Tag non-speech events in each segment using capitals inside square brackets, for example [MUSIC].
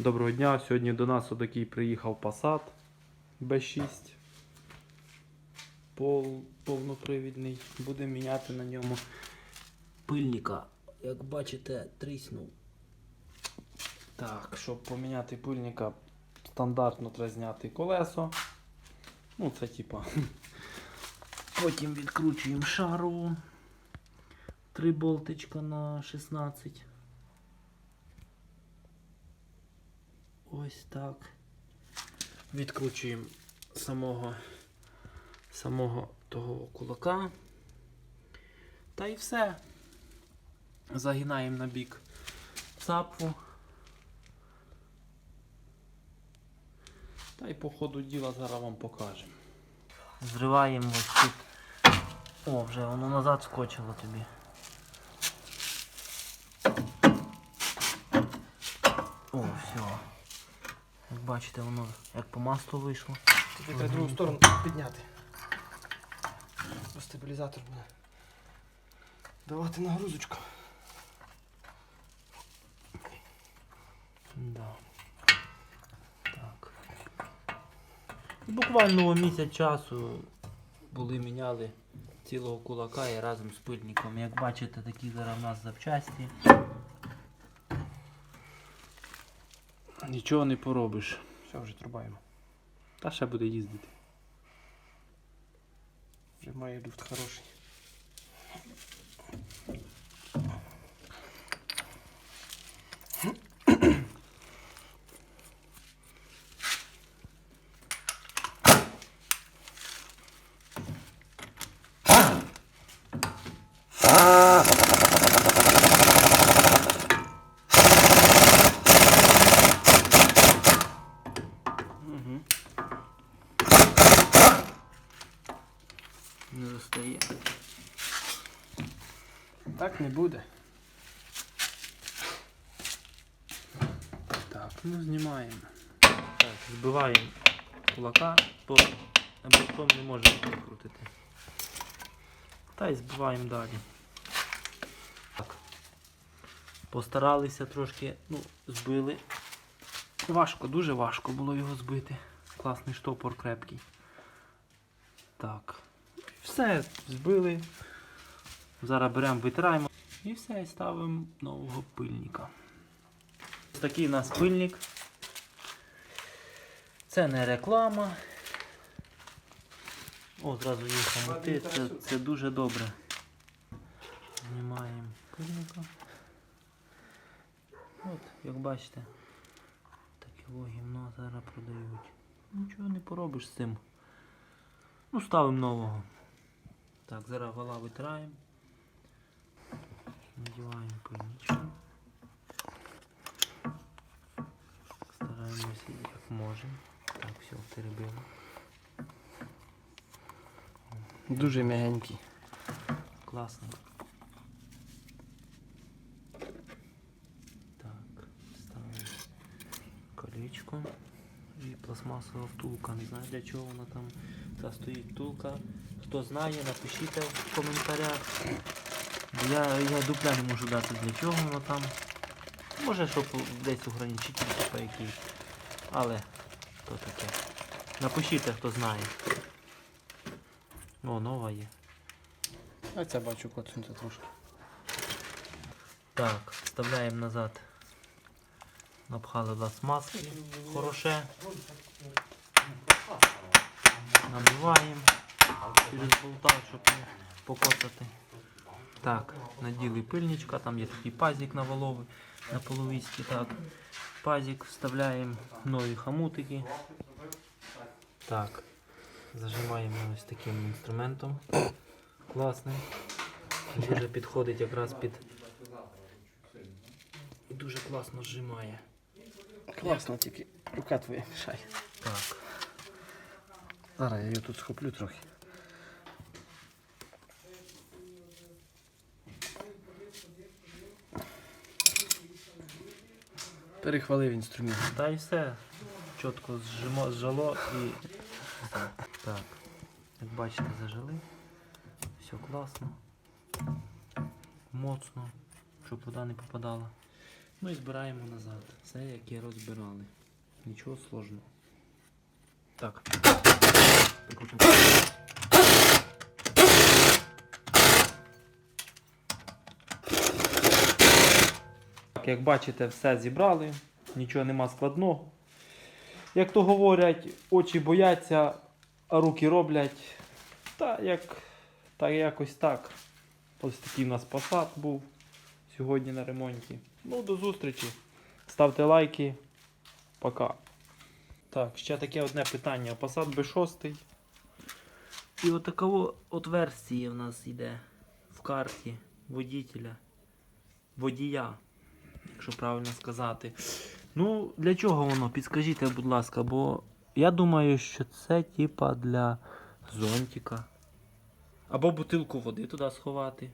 Доброго дня. Сьогодні до нас отакий приїхав Passat B6. Пол, повнопривідний. Будемо міняти на ньому пильника. Як бачите, тріснув. Так, щоб поміняти пильника, стандартно треба зняти колесо. Ну, це типа. [LAUGHS] Потім відкручуємо шару. Три болтичка на 16. Ось так. Відкручуємо самого, самого того кулака. Та і все. Загинаємо на бік цапфу. Та й по ходу діла зараз вам покажемо. Зриваємо ось тут. О, вже воно назад скочило тобі. О, все. Бачите, воно як по маслу вийшло. Тобі треба другу сторону підняти. Стабілізатор буде давати нагрузочку. Да. Так. Буквально місяць часу були міняли цілого кулака і разом з пильником. Як бачите, такі зараз в нас запчасті. Нічого не поробиш. Все, вже трубаємо. Та ще буде їздити. Вже має люфт хороший. Угу. Не достає. Так не буде. Так, ну знімаємо. Так, збиваємо кулака, бо потім не можемо викрутити. Та й збиваємо далі. Так. Постаралися трошки, ну, збили. Важко, дуже важко було його збити. Класний штопор крепкий. Так. Все, збили. Зараз беремо, витираємо і все, і ставимо нового пильника. Ось такий у нас пильник. Це не реклама. О, зразу є хомути. Це, це дуже добре. Знімаємо пильника. От, як бачите, гімно зараз продають. Нічого не поробиш з цим. Ну, ставимо нового. Так, зараз вала витираємо. Надіваємо пильничок. Стараємося як можемо. Так, все, перебили. Дуже м'ягенький. Класно. Так, ставимо колечко і пластмасова втулка. Не знаю для чого вона там та стоїть втулка. Хто знає, напишіть в коментарях. Я, я дупля не можу дати для чого воно там. Може, щоб десь ограничити типа якийсь. Але то таке. Напишіть, хто знає. О, нова є. А це бачу коцнути трошки. Так, вставляємо назад. Напхали пластмаски. Хороше. Набиваємо через болта, щоб не покоцати. Так, наділи пильничка, там є такий пазик на валовий, на половиськи. Так. Пазик вставляємо нові хамутики. Так. Зажимаємо ось таким інструментом. Класним. Дуже підходить якраз під і дуже класно зжимає. Класно, тільки рука твоя мішає. Так. Зараз я її тут схоплю трохи. Перехвалив інструмент. Та й все. Чітко зжимо, зжало і все. Так. Як бачите, зажили. Все класно. Моцно, щоб вода не попадала. Ну і збираємо назад. Все як і розбирали. Нічого сложного. Так. Так, як бачите, все зібрали, нічого нема складного. Як то говорять, очі бояться, а руки роблять. Та як, та якось так. Ось такий у нас посад був сьогодні на ремонті. Ну, до зустрічі. Ставте лайки. Пока. Так, ще таке одне питання. Посад B6. І от такого от версії в нас йде в карті водителя. Водія, якщо правильно сказати. Ну, для чого воно? Підскажіть, будь ласка, бо я думаю, що це типа для зонтика. Або бутилку води туди сховати.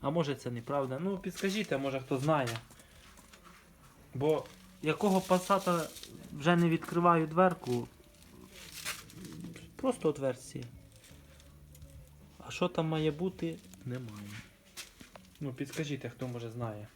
А може це неправда. Ну, підскажіть, може хто знає. Бо якого пасата вже не відкриваю дверку. Просто от версія. А що там має бути, немає. Ну, підскажіть, хто може знає.